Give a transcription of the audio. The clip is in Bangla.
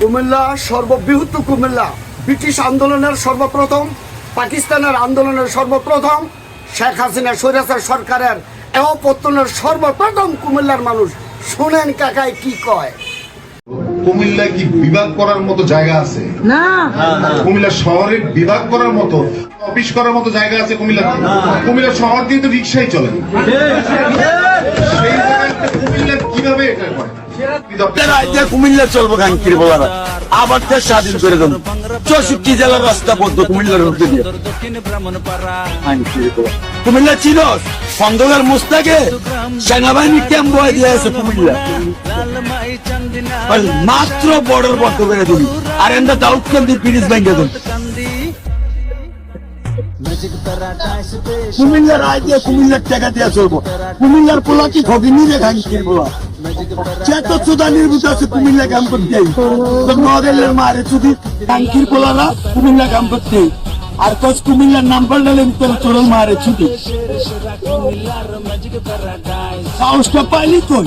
কুমিল্লা সর্ববৃহৎ কুমিল্লা। ব্রিটিশ আন্দোলনের সর্বপ্রথম পাকিস্তানের আন্দোলনের সর্বপ্রথম শেখ হাসিনা স্বৈরাচার সরকারের অপত্তনের সর্বপ্রথম কুমিল্লার মানুষ শুনেন কাকায় কি কয়? কুমিল্লা কি বিভাগ করার মতো জায়গা আছে? না। কুমিল্লা শহরে বিভাগ করার মতো অফিস করার মতো জায়গা আছে কুমিল্লা কুমিল্লা শহর দিয়ে তো রিক্সাই চলে। কুমিল্লা চলবো কাঙ্কির বলারা। আবার স্বাধীন করে দেবো। চৌষট্টি জেলার রাস্তা বন্ধ কুমিল্লার দিয়ে। কুমিল্লা ছিল মুস্তাকে সেনাবাহিনী ক্যাম্প বয়ে দিয়ে আছে কুমিল্লা। মাত্র বর্ডার বন্ধ করে দিবি। আর এন্দা দাউদ কান্দি ব্রিটিশ ব্যাংকে দেন কুমিল্লার রাজ্যে কুমিল্লার টাকা দিয়ে চলবো। কুমিল্লার পোলা কি খগিনি রে কাঙ্কির বলা চেত চুদা নির্মিত আছে, কুমিল্লা ক্যাম্প করতে নদেলের মারে চুদি টাঙ্কির পোলারা কুমিল্লা করতে আর কস কুমিল্লার নাম্বার ডালে তোর চোরল মারে ছুটি। সাহসটা পাইলি কই